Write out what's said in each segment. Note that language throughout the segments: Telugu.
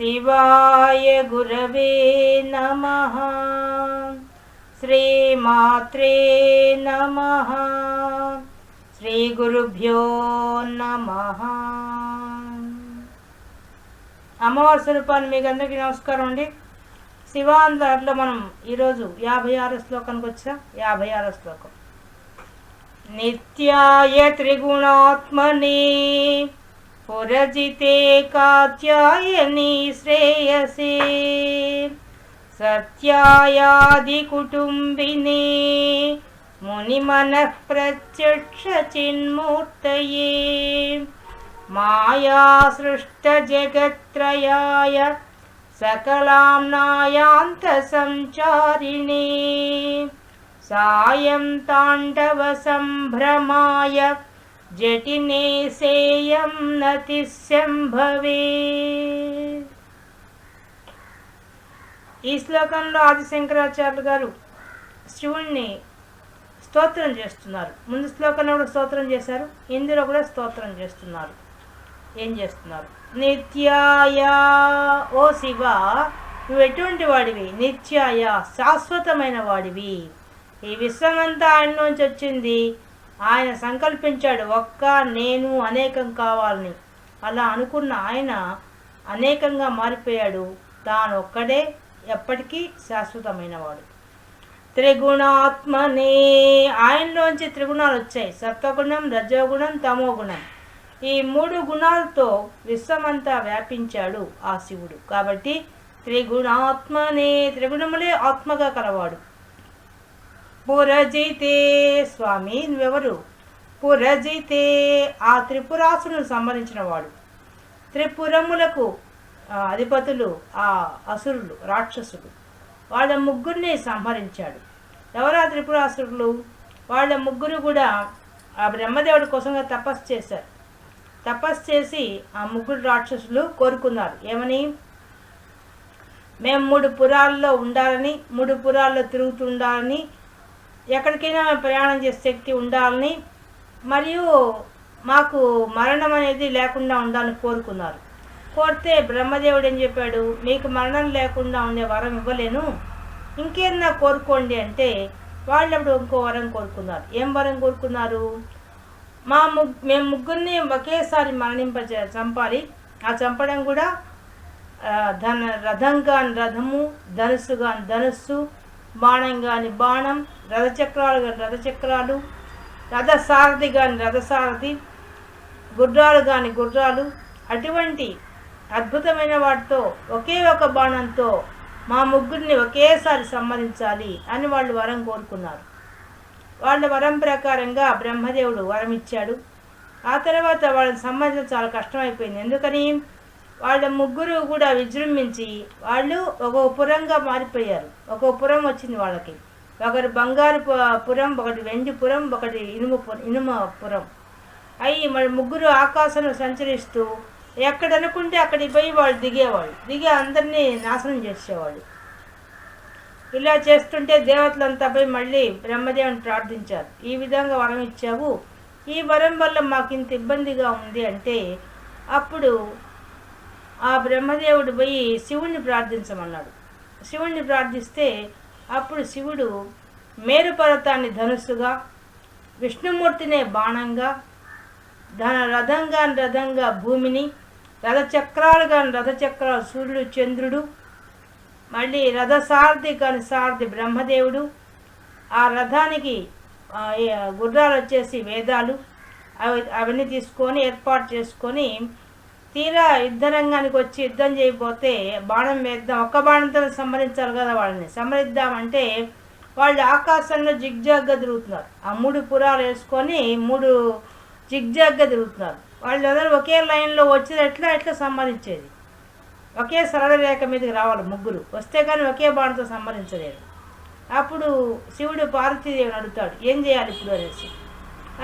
శివాయ గురవే నమ శ్రీమాత్రే నమ శ్రీ గురుభ్యో నమ అమ్మవారి స్వరూపాన్ని మీకు అందరికీ నమస్కారం అండి. శివాంధ్రలో మనం ఈరోజు యాభై ఆరు శ్లోకానికి వచ్చాం? యాభై ఆరో శ్లోకం. నిత్యాయ త్రిగుణాత్మని पुरजिते कात्यायनी श्रेयसे। सत्यायादिकुटुम्बिने मुनिमनः प्रत्यक्षचिन्मूर्तये मायासृष्टजगत्त्रयाय सकलाम्नायान्तसञ्चारिणि सायं ताण्डवसम्भ्रमाय जटिने सेयं नतिस्यं భవే ఈ శ్లోకంలో ఆది శంకరాచార్యులు గారు శివుణ్ణి స్తోత్రం చేస్తున్నారు ముందు శ్లోకంలో కూడా స్తోత్రం చేశారు ఇందులో కూడా స్తోత్రం చేస్తున్నారు ఏం చేస్తున్నారు నిత్యాయ ఓ శివ నువ్వు ఎటువంటి వాడివి నిత్యాయ శాశ్వతమైన వాడివి ఈ విశ్వమంతా ఆయన నుంచి వచ్చింది ఆయన సంకల్పించాడు ఒక్క నేను అనేకం కావాలని. అలా అనుకున్న ఆయన అనేకంగా మారిపోయాడు. తాను ఒక్కడే ఎప్పటికీ శాశ్వతమైనవాడు. త్రిగుణాత్మనే ఆయనలోంచి త్రిగుణాలు వచ్చాయి సత్వగుణం రజోగుణం తమోగుణం. ఈ మూడు గుణాలతో విశ్వమంతా వ్యాపించాడు ఆ శివుడు. కాబట్టి త్రిగుణాత్మనే త్రిగుణములే ఆత్మగా కలవాడు. పురజితే స్వామి నువ్వెవరు? పురజితే ఆ త్రిపురాసును సంహరించినవాడు. త్రిపురములకు అధిపతులు ఆ అసురులు రాక్షసులు. వాళ్ళ ముగ్గురిని సంహరించాడు. ఎవరా త్రిపురాసురులు? వాళ్ళ ముగ్గురు కూడా ఆ బ్రహ్మదేవుడి కోసంగా తపస్సు చేశారు. తపస్సు చేసి ఆ ముగ్గురు రాక్షసులు కోరుకున్నారు. ఏమని? మేము మూడు పురాల్లో ఉండాలని మూడు పురాల్లో తిరుగుతుండాలని ఎక్కడికైనా ప్రయాణం చేసే శక్తి ఉండాలని మరియు మాకు మరణం అనేది లేకుండా ఉండాలని కోరుకున్నారు. కోరితే బ్రహ్మదేవుడు ఏం చెప్పాడు? మీకు మరణం లేకుండా ఉండే వరం ఇవ్వలేను. ఇంకేదన్నా కోరుకోండి అంటే వాళ్ళు అప్పుడు ఇంకో వరం కోరుకున్నారు. ఏం వరం కోరుకున్నారు? మా ముగ్ మేము ముగ్గురిని ఒకేసారి మరణింప చంపాలి. ఆ చంపడం కూడా ధన రథం కాని రథము ధనుస్సు కాని ధనుస్సు బాణం కాని బాణం రథచక్రాలు కానీ రథచక్రాలు రథసారథి కానీ రథసారథి గుర్రాలు కానీ గుర్రాలు అటువంటి అద్భుతమైన వాటితో ఒకే ఒక బాణంతో మా ముగ్గురిని ఒకేసారి సంహరించాలి అని వాళ్ళు వరం కోరుకున్నారు. వాళ్ళ వరం ప్రకారంగా బ్రహ్మదేవుడు వరం ఇచ్చాడు. ఆ తర్వాత వాళ్ళని సంబంధించడం చాలా కష్టమైపోయింది. ఎందుకని? వాళ్ళ ముగ్గురు కూడా విజృంభించి వాళ్ళు ఒక పురంగా మారిపోయారు. ఒక పురం వచ్చింది వాళ్ళకి. ఒకటి బంగారు పురం ఒకటి వెండి పురం ఒకటి ఇనుము ఇనుమ పురం. అవి మరి ముగ్గురు ఆకాశంలో సంచరిస్తూ ఎక్కడనుకుంటే అక్కడికి పోయి వాళ్ళు దిగేవాళ్ళు. దిగి అందరినీ నాశనం చేసేవాళ్ళు. ఇలా చేస్తుంటే దేవతలంతా పోయి మళ్ళీ బ్రహ్మదేవుని ప్రార్థించారు. ఈ విధంగా వరం ఇచ్చావు. ఈ వరం వల్ల మాకు ఇంత ఇబ్బందిగా ఉంది అంటే అప్పుడు ఆ బ్రహ్మదేవుడు పోయి శివుణ్ణి ప్రార్థించమన్నాడు. శివుణ్ణి ప్రార్థిస్తే అప్పుడు శివుడు మేరుపర్వతాన్ని ధనుస్సుగా విష్ణుమూర్తినే బాణంగా ధన రథంగా రథంగా భూమిని రథచక్రాలు రథచక్రాలు సూర్యుడు చంద్రుడు మళ్ళీ రథసారథి కాని సారథి బ్రహ్మదేవుడు. ఆ రథానికి గుర్రాలు వచ్చేసి వేదాలు. అవి అవన్నీ తీసుకొని ఏర్పాటు చేసుకొని తీరా యుద్ధ రంగానికి వచ్చి యుద్ధం చేయకపోతే బాణం వేద్దాం ఒక్క బాణంతో సంహరించాలి కదా వాళ్ళని. సంహరిద్దామంటే వాళ్ళు ఆకాశంలో జిగ్జాగ్గా తిరుగుతున్నారు. ఆ మూడు పురాలు వేసుకొని మూడు జిగ్జాగ్గా తిరుగుతున్నారు. వాళ్ళందరూ ఒకే లైన్లో వచ్చేది ఎట్లా ఎట్లా సంహరించేది? ఒకే సరళ రేఖ మీదకి రావాలి ముగ్గురు. వస్తే కానీ ఒకే బాణంతో సంహరించలేరు. అప్పుడు శివుడు పార్వతీదేవిని అడుగుతాడు ఏం చేయాలి ఇప్పుడు? అనేసి.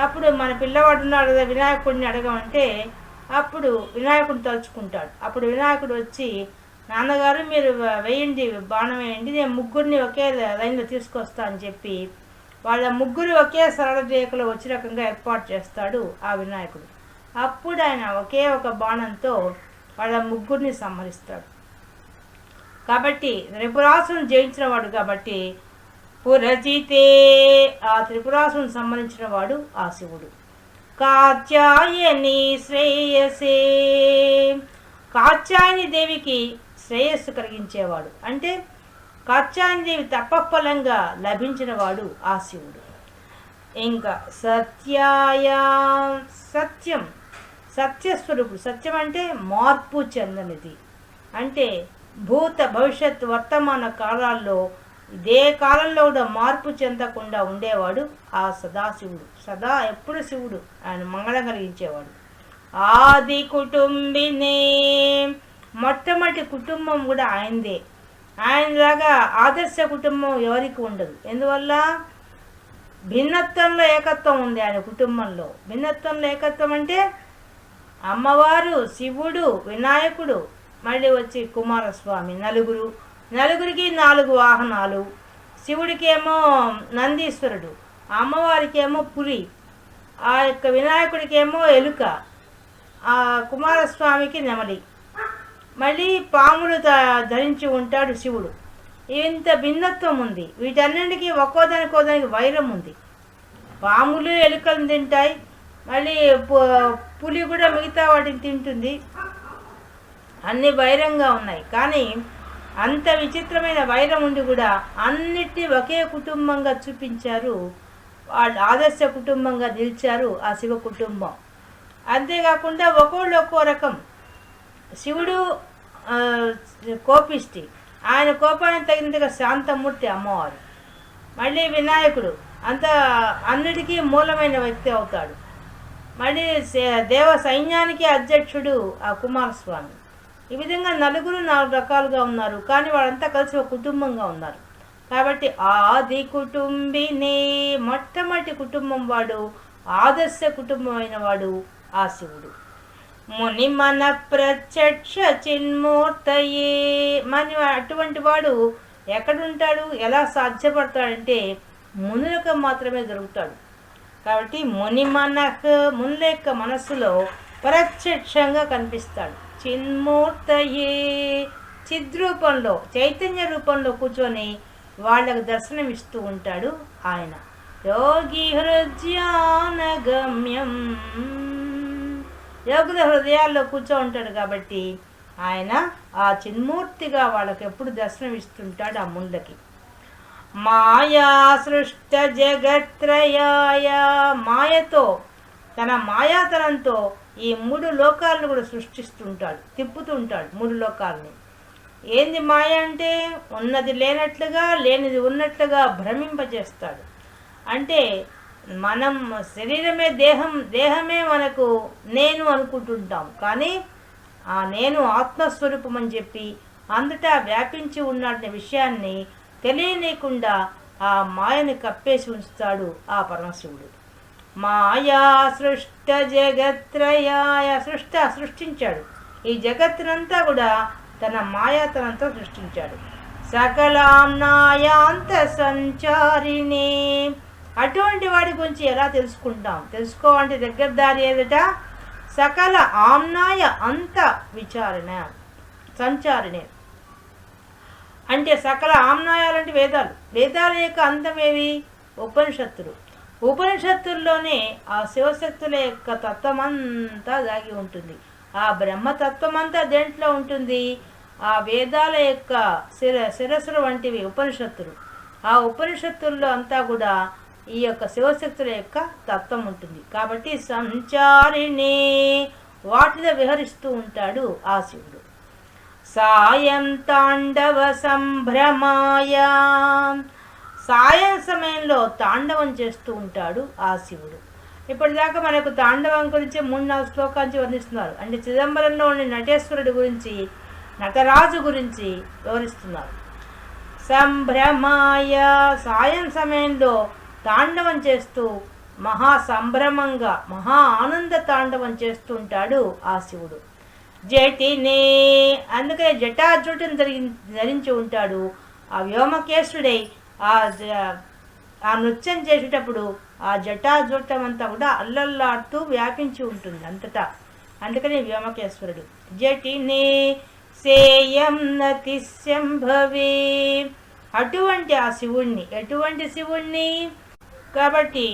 అప్పుడు మన పిల్లవాడున్నాడు కదా వినాయకుడిని అడగమంటే అప్పుడు వినాయకుడు తలుచుకుంటాడు. అప్పుడు వినాయకుడు వచ్చి నాన్నగారు మీరు వేయండి బాణం వేయండి నేను ముగ్గురిని ఒకే లైన్లో తీసుకొస్తా అని చెప్పి వాళ్ళ ముగ్గురు ఒకే సరళ రేఖలో వచ్చే రకంగా ఏర్పాటు చేస్తాడు ఆ వినాయకుడు. అప్పుడు ఆయన ఒకే ఒక బాణంతో వాళ్ళ ముగ్గురిని సంహరిస్తాడు. కాబట్టి త్రిపురాసును జయించిన వాడు కాబట్టి పురజితే ఆ త్రిపురాసును సంహరించిన వాడు ఆ శివుడు. కాత్యాయని శ్రేయసే. కాత్యాయని దేవికి శ్రేయస్సు కలిగించేవాడు. అంటే కాత్యాయని దేవి తప్పఫలంగా లభించినవాడు ఆ శివుడు. ఇంకా సత్యాయ సత్యం సత్యస్వరూపుడు. సత్యం అంటే మార్పు చెందనిది. అంటే భూత భవిష్యత్ వర్తమాన కాలాల్లో ఇదే కాలంలో కూడా మార్పు చెందకుండా ఉండేవాడు ఆ సదాశివుడు. సదా ఎప్పుడు శివుడు? ఆయన మంగళం కలిగించేవాడు. ఆది కుటుంబినే మొట్టమొదటి కుటుంబం కూడా ఆయనదే. ఆయనలాగా ఆదర్శ కుటుంబం ఎవరికి ఉండదు. ఎందువల్ల? భిన్నత్వంలో ఏకత్వం ఉంది ఆయన కుటుంబంలో. భిన్నత్వంలో ఏకత్వం అంటే అమ్మవారు శివుడు వినాయకుడు మళ్ళీ వచ్చి కుమారస్వామి నలుగురు నలుగురికి నాలుగు వాహనాలు. శివుడికేమో నందీశ్వరుడు అమ్మవారికేమో పులి ఆ యొక్క వినాయకుడికేమో ఎలుక ఆ కుమారస్వామికి నెమలి. మళ్ళీ పాములు ధరించి ఉంటాడు శివుడు. ఇంత భిన్నత్వం ఉంది. వీటన్నింటికి ఒక్కోదానికోదానికి వైరం ఉంది. పాములు ఎలుకలు తింటాయి. మళ్ళీ పులి కూడా మిగతా వాటిని తింటుంది. అన్ని వైరంగా ఉన్నాయి. కానీ అంత విచిత్రమైన వైరం ఉండి కూడా అన్నిటి ఒకే కుటుంబంగా చూపించారు. వాళ్ళు ఆదర్శ కుటుంబంగా నిలిచారు ఆ శివ కుటుంబం. అంతేకాకుండా ఒక్కోళ్ళు ఒక్కో రకం. శివుడు కోపిష్టి. ఆయన కోపానికి తగినంతగా శాంతమూర్తి అమ్మవారు. మళ్ళీ వినాయకుడు. అంత అన్నిటికీ మూలమైన వ్యక్తి అవుతాడు. మళ్ళీ దేవ సైన్యానికి అధ్యక్షుడు ఆ కుమారస్వామి. ఈ విధంగా నలుగురు నాలుగు రకాలుగా ఉన్నారు. కానీ వాళ్ళంతా కలిసి ఒక కుటుంబంగా ఉన్నారు. కాబట్టి ఆది కుటుంబినే మొట్టమొదటి కుటుంబం వాడు ఆదర్శ కుటుంబమైన వాడు ఆ శివుడు. ముని మన ప్రత్యక్ష చిన్మూర్తయే. మన అటువంటి వాడు ఎక్కడుంటాడు? ఎలా సాధ్యపడతాడంటే మునులకు మాత్రమే దొరుకుతాడు. కాబట్టి ముని మనః మునుల యొక్క మనస్సులో ప్రత్యక్షంగా కనిపిస్తాడు. చిన్మూర్తయే. చిద్రూపంలో చైతన్య రూపంలో కూర్చొని వాళ్ళకు దర్శనం ఇస్తూ ఉంటాడు ఆయన. యోగి హృదయానగమ్యం యోగుల హృదయాల్లో కూర్చో ఉంటాడు కాబట్టి ఆయన ఆ చిన్మూర్తిగా వాళ్ళకి ఎప్పుడు దర్శనం ఇస్తుంటాడు ఆ ముందకి. మాయా సృష్ట జగత్రయాయ. మాయతో తన మాయాతనంతో ఈ మూడు లోకాలను కూడా సృష్టిస్తుంటాడు తిప్పుతుంటాడు మూడు లోకాలని. ఏంది మాయ అంటే? ఉన్నది లేనట్లుగా లేనిది ఉన్నట్లుగా భ్రమింపజేస్తాడు. అంటే మనం శరీరమే దేహం దేహమే మనకు నేను అనుకుంటుంటాం. కానీ ఆ నేను ఆత్మస్వరూపం అని చెప్పి అంతటా వ్యాపించి ఉన్నాడనే విషయాన్ని తెలియనీయకుండా ఆ మాయని కప్పేసి ఉంచుతాడు ఆ పరమశివుడు. మాయా సృష్ట జగత్రయాయ సృష్ట సృష్టించాడు. ఈ జగత్తునంతా కూడా తన మాయాతనంతో సృష్టించాడు. సకలాంనాయాంత సంచారిణి. అటువంటి వాడి గురించి ఎలా తెలుసుకుంటాం? తెలుసుకోవాలంటే దగ్గర దారి ఏదట? సకల ఆమ్నాయ అంత విచారణ. సంచారిణి. అంటే సకల ఆమ్నాయాలంటే వేదాలు. వేదాల యొక్క అంతమేవి ఉపనిషత్తులు. ఉపనిషత్తుల్లోనే ఆ శివశక్తుల యొక్క తత్వమంతా దాగి ఉంటుంది. ఆ బ్రహ్మతత్వమంతా దేంట్లో ఉంటుంది? ఆ వేదాల యొక్క శిర శిరస్సులు వంటివి ఉపనిషత్తులు. ఆ ఉపనిషత్తుల్లో అంతా కూడా ఈ యొక్క శివశక్తుల యొక్క తత్వం ఉంటుంది. కాబట్టి సంచారిణి వాటిలో విహరిస్తూ ఉంటాడు ఆ శివుడు. సాయం తాండవ సంభ్రమాయ సాయం సమయంలో తాండవం చేస్తూ ఉంటాడు ఆ శివుడు. ఇప్పటిదాకా మనకు తాండవం గురించి మూడు నాలుగు శ్లోకాంచి వర్ణిస్తున్నారు అంటే చిదంబరంలో ఉండే నటేశ్వరుడి గురించి నటరాజు గురించి వివరిస్తున్నారు. సంభ్రమాయ సాయం సమయంలో తాండవం చేస్తూ మహా సంభ్రమంగా మహా ఆనంద తాండవం చేస్తుంటాడు ఆ శివుడు. జటినే అందుకనే జటాజుటిని ధరించి ఉంటాడు. ఆ వ్యోమకేశుడై ఆ జ- ఆ నృత్యం చేసేటప్పుడు ఆ జటాజుటం అంతా కూడా అల్లల్లాడుతూ వ్యాపించి ఉంటుంది అంతటా. అందుకని వ్యోమకేశ్వరుడు జటినే సేయం నతిశంభవే అటువంటి ఆ శివుణ్ణి ఎటువంటి శివుణ్ణి? కాబట్టి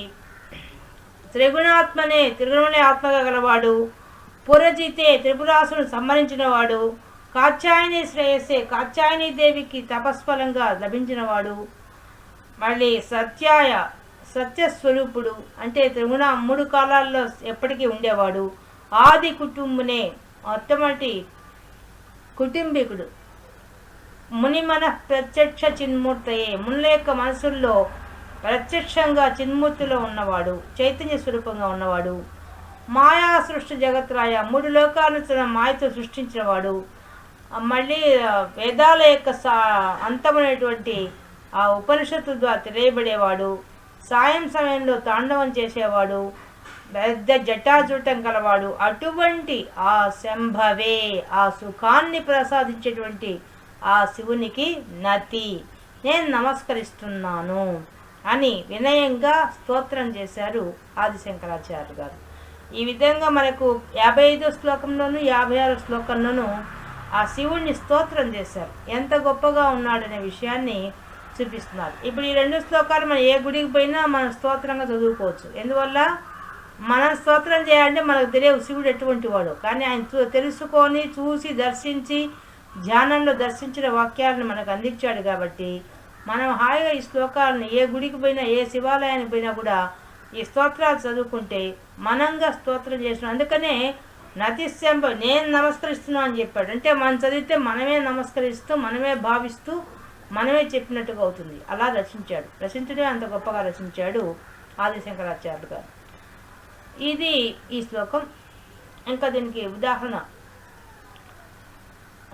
త్రిగుణాత్మనే త్రిగుణములే ఆత్మగా గలవాడు పురజితే త్రిపురాసును సంహరించినవాడు కాచాయని కాత్యాయని శ్రేయస్సే కాత్యాయని దేవికి తపస్ఫలంగా లభించినవాడు మళ్ళీ సత్యాయ సత్యస్వరూపుడు అంటే త్రిగుణ మూడు కాలాల్లో ఎప్పటికీ ఉండేవాడు. ఆది కుటుంబునే మొట్టమొదటి కుటుంబీకుడు. ముని మన ప్రత్యక్ష చిన్మూర్తయే మునుల యొక్క మనసుల్లో ప్రత్యక్షంగా చిన్మూర్తిలో ఉన్నవాడు చైతన్య స్వరూపంగా ఉన్నవాడు. మాయా సృష్టి జగత్రాయ మూడు లోకాలను తన మాయతో సృష్టించినవాడు. మళ్ళీ వేదాల యొక్క సా అంతమైనటువంటి ఆ ఉపనిషత్తు ద్వారా తెలియబడేవాడు. సాయం సమయంలో తాండవం చేసేవాడు. పెద్ద జటాజుటం కలవాడు అటువంటి ఆ శంభవే ఆ సుఖాన్ని ప్రసాదించేటువంటి ఆ శివునికి నతి. నేను నమస్కరిస్తున్నాను అని వినయంగా స్తోత్రం చేశారు ఆదిశంకరాచార్య గారు. ఈ విధంగా మనకు యాభై ఐదో శ్లోకంలోను యాభై ఆరో శ్లోకంలోను ఆ శివుణ్ణి స్తోత్రం చేశారు. ఎంత గొప్పగా ఉన్నాడనే విషయాన్ని చూపిస్తున్నారు. ఇప్పుడు ఈ రెండు శ్లోకాలు మనం ఏ గుడికి పోయినా మనం స్తోత్రంగా చదువుకోవచ్చు. ఎందువల్ల? మనం స్తోత్రం చేయాలంటే మనకు తెలియవు శివుడు ఎటువంటి వాడు. కానీ ఆయన తెలుసుకొని చూసి దర్శించి ధ్యానంలో దర్శించిన వాక్యాలను మనకు అందించాడు కాబట్టి మనం హాయిగా ఈ శ్లోకాలను ఏ గుడికి పోయినా ఏ శివాలయానికి పోయినా కూడా ఈ స్తోత్రాలు చదువుకుంటే మనంగా స్తోత్రం చేసిన అందుకనే నతిశంభ నేను నమస్కరిస్తున్నాను అని చెప్పాడు. అంటే మనం చదివితే మనమే నమస్కరిస్తూ మనమే భావిస్తూ మనమే చెప్పినట్టుగా అవుతుంది. అలా రచించాడు. రచించడే అంత గొప్పగా రచించాడు ఆదిశంకరాచార్యులు గారు. ఇది ఈ శ్లోకం. ఇంకా దీనికి ఉదాహరణ.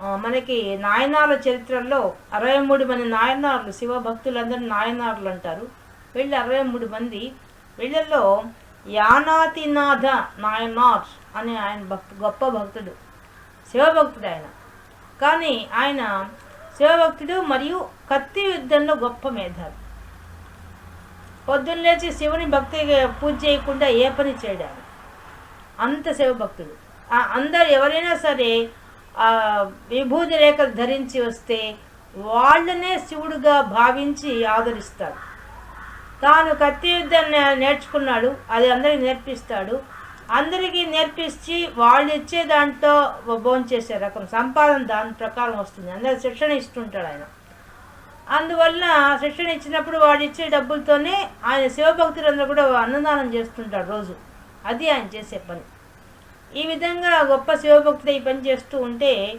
మనకి నాయనార్ల చరిత్రలో అరవై మూడు మంది నాయనార్లు శివ భక్తులందరూ నాయనార్లు అంటారు. వీళ్ళు అరవై మూడు మంది వీళ్ళల్లో యానాతినాథ నాయనార్ అని ఆయన భక్తు గొప్ప భక్తుడు. శివభక్తుడు ఆయన. కానీ ఆయన శివభక్తుడు మరియు కత్తి యుద్ధంలో గొప్ప మేధావి. పొద్దున్న లేచి శివుని భక్తి పూజ చేయకుండా ఏ పని చేయడానికి అంత శివభక్తుడు. అందరు ఎవరైనా సరే విభూతి రేఖలు ధరించి వస్తే వాళ్ళనే శివుడుగా భావించి ఆదరిస్తాడు. తాను కత్తి యుద్ధం నేర్చుకున్నాడు అది అందరికి నేర్పిస్తాడు అందరికీ నేర్పించి వాళ్ళు ఇచ్చే దాంట్లో భోంచేసే రకం సంపాదన దాని ప్రకారం వస్తుంది. అందరు శిక్షణ ఇస్తుంటాడు ఆయన. అందువల్ల శిక్షణ ఇచ్చినప్పుడు వాడు ఇచ్చే డబ్బులతోనే ఆయన శివభక్తులందరూ కూడా అన్నదానం చేస్తుంటాడు రోజు. అది ఆయన చేసే పని. ఈ విధంగా గొప్ప శివభక్తుడు ఈ పని చేస్తూ ఉంటే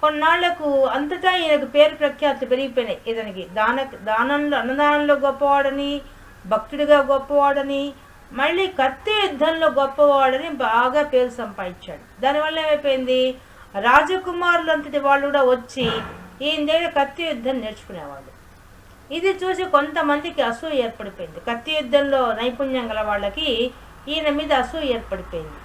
కొన్నాళ్ళకు అంతటా ఈయనకు పేరు ప్రఖ్యాతులు పెరిగిపోయినాయి. ఇతనికి దాన దానంలో అన్నదానంలో గొప్పవాడని భక్తుడిగా గొప్పవాడని మళ్ళీ కత్తి యుద్ధంలో గొప్పవాడని బాగా పేరు సంపాదించాడు. దానివల్ల ఏమైపోయింది? రాజకుమారులు అంతటి వాళ్ళు కూడా వచ్చి ఈయన దగ్గర కత్తి యుద్ధం నేర్చుకునేవాళ్ళు. ఇది చూసి కొంతమందికి అసూయ ఏర్పడిపోయింది. కత్తి యుద్ధంలో నైపుణ్యం గల వాళ్ళకి ఈయన మీద అసూయ ఏర్పడిపోయింది.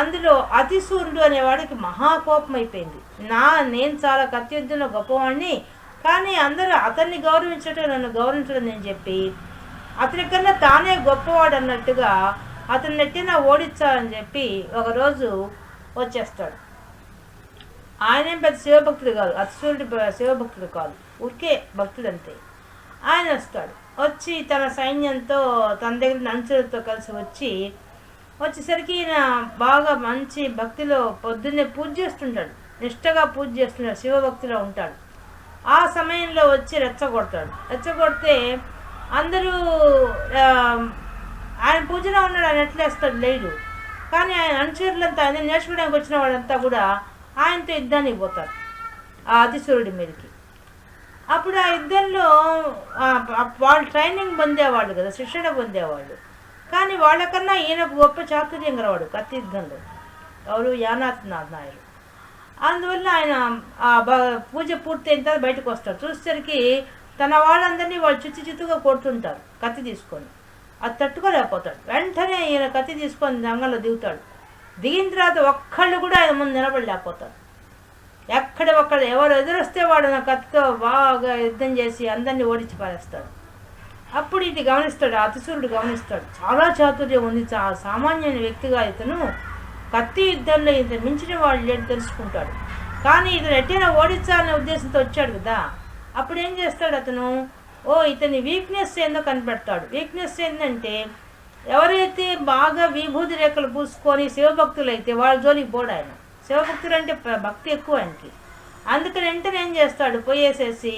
అందులో అతిసూరుడు అనేవాడికి మహాకోపం అయిపోయింది. నా నేను చాలా కత్తి యుద్ధంలో గొప్పవాడిని కానీ అందరూ అతన్ని గౌరవించడం నన్ను గౌరవించడం నేను చెప్పి అతని కన్నా తానే గొప్పవాడు అన్నట్టుగా అతను నెట్టిన ఓడించాలని చెప్పి ఒకరోజు వచ్చేస్తాడు. ఆయనేం పెద్ద శివభక్తుడు కాదు అతిసూరుడు శివభక్తుడు కాదు. ఊరికే భక్తుడు అంతే ఆయన వస్తాడు. వచ్చి తన సైన్యంతో తన దగ్గర నంచులతో కలిసి వచ్చి వచ్చేసరికి ఈయన బాగా మంచి భక్తిలో పొద్దున్నే పూజ చేస్తుంటాడు. నిష్టగా పూజ చేస్తున్నాడు శివభక్తిలో ఉంటాడు. ఆ సమయంలో వచ్చి రెచ్చగొడతాడు. రెచ్చగొడితే అందరూ ఆయన పూజలో ఉన్నాడు ఆయన ఎట్లేస్తాడు లేడు. కానీ ఆయన అనుచరులంతా ఆయన నేర్చుకోవడానికి వచ్చిన వాళ్ళంతా కూడా ఆయనతో యుద్ధానికి పోతారు ఆ అతిసూరుడి మీదకి. అప్పుడు ఆ యుద్ధంలో వాళ్ళు ట్రైనింగ్ పొందేవాళ్ళు కదా శిక్షణ పొందేవాళ్ళు. కానీ వాళ్ళకన్నా ఈయనకు గొప్ప చాతుర్యం గలవాడు కత్తి యుద్ధంలో. ఎవరు? యానాథ్ నాయుడు. అందువల్ల ఆయన ఆ పూజ పూర్తయిన తర్వాత బయటకు వస్తారు చూసేసరికి తన వాళ్ళందరినీ వాళ్ళు చిచ్చు చిత్తుగా కొడుతుంటారు కత్తి తీసుకొని. అది తట్టుకోలేకపోతాడు. వెంటనే ఈయన కత్తి తీసుకొని దంగలో దిగుతాడు. దిగిన తర్వాత ఒక్కళ్ళు కూడా ఆయన ముందు నిలబడలేకపోతారు. ఎక్కడ ఒక్కడ ఎవరు ఎదురొస్తే వాడు నా కత్తితో బాగా యుద్ధం చేసి అందరినీ ఓడించి పారేస్తాడు. అప్పుడు ఇది గమనిస్తాడు అతిశూరుడు గమనిస్తాడు. చాలా చాతుర్యం ఉంది. ఆ సామాన్య వ్యక్తిగా ఇతను కత్తి యుద్ధంలో ఇంత మించిన వాళ్ళు లేడు తెలుసుకుంటాడు. కానీ ఇతను ఎట్టైనా ఓడించాలనే ఉద్దేశంతో వచ్చాడు కదా. అప్పుడు ఏం చేస్తాడు అతను? ఓ ఇతని వీక్నెస్ ఏందో కనిపెడతాడు. వీక్నెస్ ఏంటంటే ఎవరైతే బాగా విభూతి రేఖలు పూసుకొని శివభక్తులు అయితే వాళ్ళ జోలికి పోడు ఆయన. శివభక్తులు అంటే భక్తి ఎక్కువ ఆయనకి. అందుకని వెంటనే ఏం చేస్తాడు? పోయేసేసి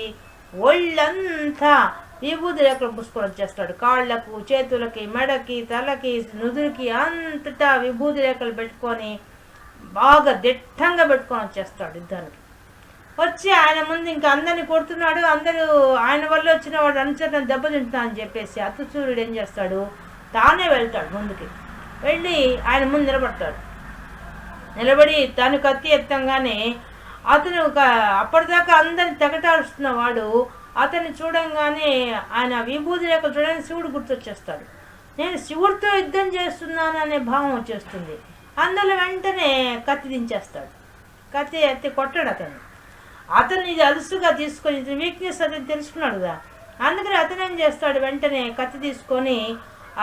ఒళ్ళంతా విభూతి రేఖలు పూసుకొని వచ్చేస్తాడు. కాళ్ళకు చేతులకి మెడకి తలకి నుదురికి అంతటా విభూతి రేఖలు పెట్టుకొని బాగా దిట్టంగా పెట్టుకొని వచ్చేస్తాడు యుద్ధానికి వచ్చి ఆయన ముందు ఇంకా అందరిని కొడుతున్నాడు అందరూ ఆయన వల్ల వచ్చిన వాడు అనుచరులను దెబ్బతింటున్నా అని చెప్పేసి అతుచూరుడు ఏం చేస్తాడు? తానే వెళ్తాడు ముందుకి. వెళ్ళి ఆయన ముందు నిలబడతాడు. నిలబడి తను కత్తి ఎత్తంగానే అతను ఒక అప్పటిదాకా అందరిని తెగటాడుస్తున్న వాడు అతన్ని చూడంగానే ఆయన విభూతి రేఖలు చూడడానికి శివుడు గుర్తొచ్చేస్తాడు. నేను శివుడితో యుద్ధం చేస్తున్నాను అనే భావం వచ్చేస్తుంది. అందులో వెంటనే కత్తి దించేస్తాడు. కత్తి ఎత్తి కొట్టాడు అతను అతను ఇది అలుసుగా తీసుకొని ఇది వీక్నెస్ అతను తెలుసుకున్నాడు కదా. అందుకని అతను ఏం చేస్తాడు వెంటనే కత్తి తీసుకొని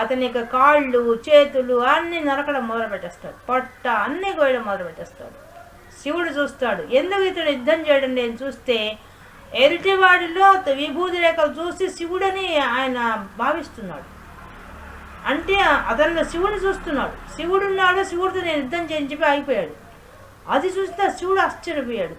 అతని యొక్క కాళ్ళు చేతులు అన్నీ నరకడం మొదలు పెట్టేస్తాడు పొట్ట అన్నీ కోయడం మొదలు పెట్టేస్తాడు శివుడు చూస్తాడు. ఎందుకు ఇతడు యుద్ధం చేయడం నేను చూస్తే ఎరిటివాడిలో విభూతి రేఖలు చూసి శివుడని ఆయన భావిస్తున్నాడు. అంటే అతను శివుని చూస్తున్నాడు. శివుడున్నాడు శివుడితో నేను యుద్ధం చేయని చెప్పి ఆగిపోయాడు. అది చూస్తే శివుడు ఆశ్చర్యపోయాడు.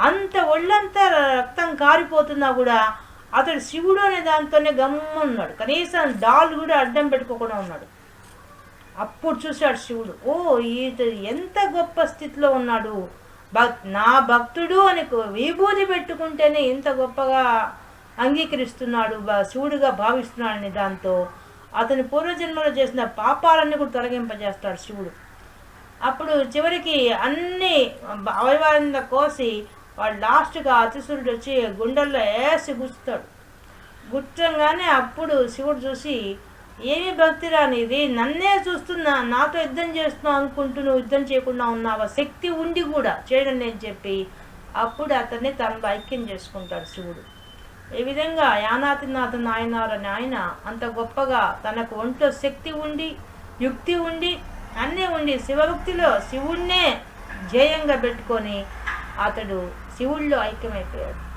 అంత ఒళ్ళంతా రక్తం కారిపోతున్నా కూడా అతడు శివుడు అనే దాంతోనే గమ్మ ఉన్నాడు కనీసం డాల్ కూడా అడ్డం పెట్టుకోకుండా ఉన్నాడు. అప్పుడు చూశాడు శివుడు. ఓ ఈత ఎంత గొప్ప స్థితిలో ఉన్నాడు. భక్ నా భక్తుడు అని విభూతి పెట్టుకుంటేనే ఇంత గొప్పగా అంగీకరిస్తున్నాడు బ- శివుడుగా భావిస్తున్నాడని దాంతో అతని పూర్వజన్మలో చేసిన పాపాలన్నీ కూడా తొలగింపజేస్తాడు శివుడు. అప్పుడు చివరికి అన్ని అవయవాలంతా కోసి వాడు లాస్ట్గా అతిశుడు వచ్చి గుండెల్లో వేసి గుచ్చుతాడు. గుచ్చంగానే అప్పుడు శివుడు చూసి ఏమి భక్తిరా నీది? నన్నే చూస్తున్నా నాతో యుద్ధం చేస్తున్నావు అనుకుంటూ నువ్వు యుద్ధం చేయకుండా ఉన్నావా? శక్తి ఉండి కూడా చేయడం నేను చెప్పి అప్పుడు అతన్ని తనలో ఐక్యం చేసుకుంటాడు శివుడు. ఈ విధంగా యానాతినాథ నాయనారని ఆయన అంత గొప్పగా తనకు ఒంట్లో శక్తి ఉండి యుక్తి ఉండి అన్నీ ఉండి శివభక్తిలో శివుణ్ణే ధ్యేయంగా పెట్టుకొని అతడు శివుళ్ళు ఐక్యమైపోయాడు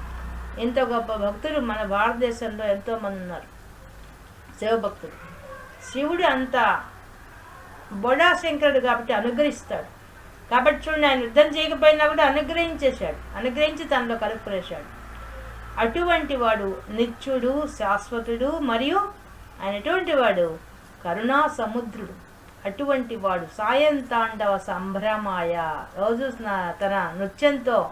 ఇంత గొప్ప భక్తులు మన భారతదేశంలో ఎంతోమంది ఉన్నారు. శివభక్తులు. శివుడు అంత బొడా శంకరుడు కాబట్టి అనుగ్రహిస్తాడు. కాబట్టి చూడండి ఆయన యుద్ధం చేయకపోయినా కూడా అనుగ్రహించేశాడు. అనుగ్రహించి తనలో కలుపుకునేశాడు. అటువంటి వాడు నిత్యుడు శాశ్వతుడు మరియు ఆయన ఎటువంటి వాడు కరుణా సముద్రుడు. అటువంటి వాడు సాయంతాండవ సంభ్రమాయ. రోజు తన నృత్యంతో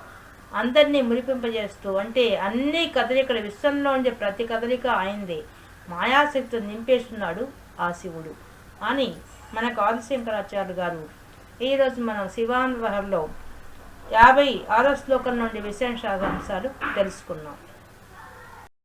అందరినీ మురిపింపజేస్తూ అంటే అన్ని కదలికలు విశ్వంలో ఉండే ప్రతి కదలిక ఆయనదే. మాయాశక్తి నింపేస్తున్నాడు ఆ శివుడు. అని మనకు ఆదిశంకరాచార్య గారు ఈరోజు మనం శివాన్వహంలో యాభై ఆరో శ్లోకం నుండి విశేషాంశాలు తెలుసుకున్నాం.